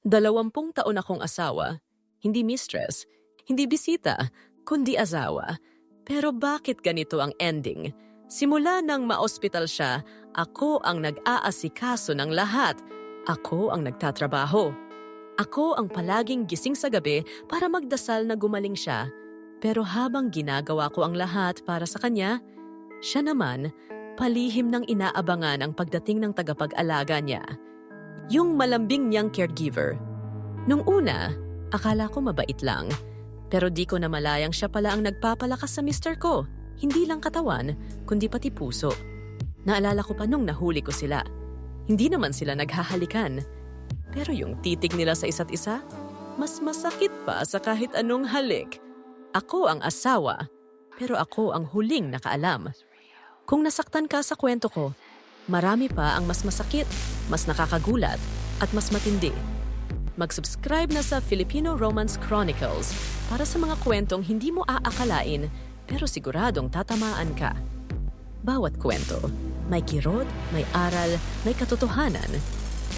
Dalawampung taon akong asawa, hindi mistress, hindi bisita, kundi asawa. Pero bakit ganito ang ending? Simula nang maospital siya, ako ang nag-aasikaso ng lahat. Ako ang nagtatrabaho. Ako ang palaging gising sa gabi para magdasal na gumaling siya. Pero habang ginagawa ko ang lahat para sa kanya, siya naman, palihim ng inaabangan ang pagdating ng tagapag-alaga niya. Yung malambing niyang caregiver. Nung una, akala ko mabait lang. Pero di ko na malayang siya pala ang nagpapalakas sa mister ko. Hindi lang katawan, kundi pati puso. Naalala ko pa nung nahuli ko sila. Hindi naman sila naghahalikan. Pero yung titig nila sa isa't isa, mas masakit pa sa kahit anong halik. Ako ang asawa, pero ako ang huling nakaalam. Kung nasaktan ka sa kwento ko, marami pa ang mas masakit, mas nakakagulat, at mas matindi. Mag-subscribe na sa Filipino Romance Chronicles para sa mga kwentong hindi mo aakalain pero siguradong tatamaan ka. Bawat kwento, may kirot, may aral, may katotohanan,